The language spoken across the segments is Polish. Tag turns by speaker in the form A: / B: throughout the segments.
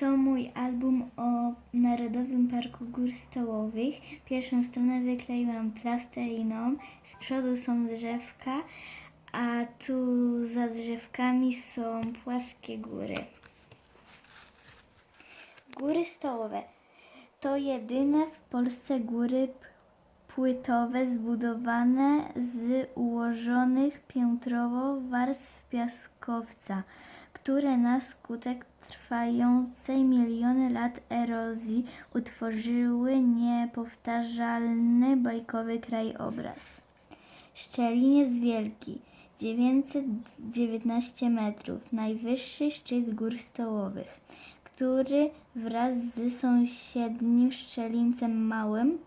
A: To mój album o Narodowym Parku Gór Stołowych. Pierwszą stronę wykleiłam plasteliną. Z przodu są drzewka, a tu za drzewkami są płaskie góry. Góry Stołowe to jedyne w Polsce góry płytowe zbudowane z ułożonych piętrowo warstw piaskowca, które na skutek trwającej miliony lat erozji utworzyły niepowtarzalny bajkowy krajobraz. Szczeliniec Wielki 919 metrów, najwyższy szczyt gór stołowych, który wraz z sąsiednim Szczelincem Małym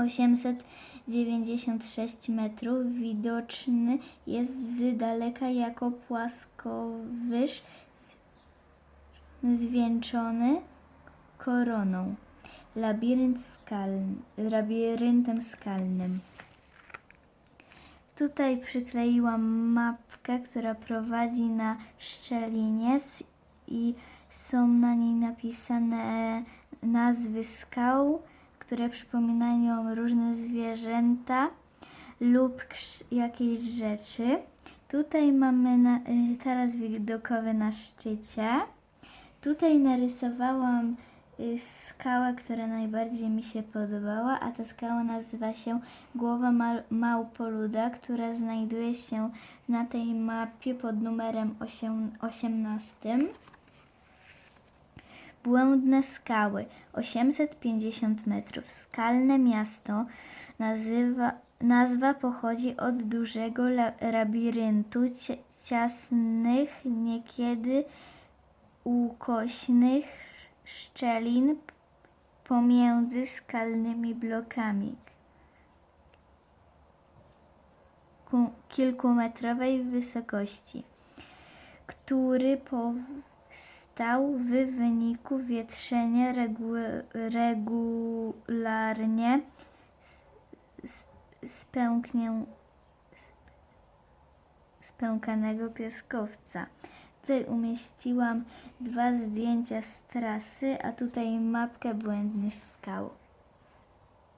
A: 896 metrów. Widoczny jest z daleka jako płaskowyż zwieńczony koroną, labirynt skalny, labiryntem skalnym. Tutaj przykleiłam mapkę, która prowadzi na szczeliniec i są na niej napisane nazwy skał, które przypominają różne zwierzęta lub jakieś rzeczy. Tutaj mamy na, y, taras widokowy na szczycie. Tutaj narysowałam y, skałę, która najbardziej mi się podobała, a ta skała nazywa się Głowa Małpoluda, która znajduje się na tej mapie pod numerem osiem- 18. Błędne skały 850 metrów. Skalne miasto nazywa, nazwa pochodzi od dużego la, labiryntu cia, ciasnych, niekiedy ukośnych szczelin pomiędzy skalnymi blokami ku- kilkumetrowej wysokości, który powstał w wyniku wietrzenia regu- regularnie spęknię, spękanego piaskowca. Tutaj umieściłam dwa zdjęcia z trasy, a tutaj mapkę błędnych skał.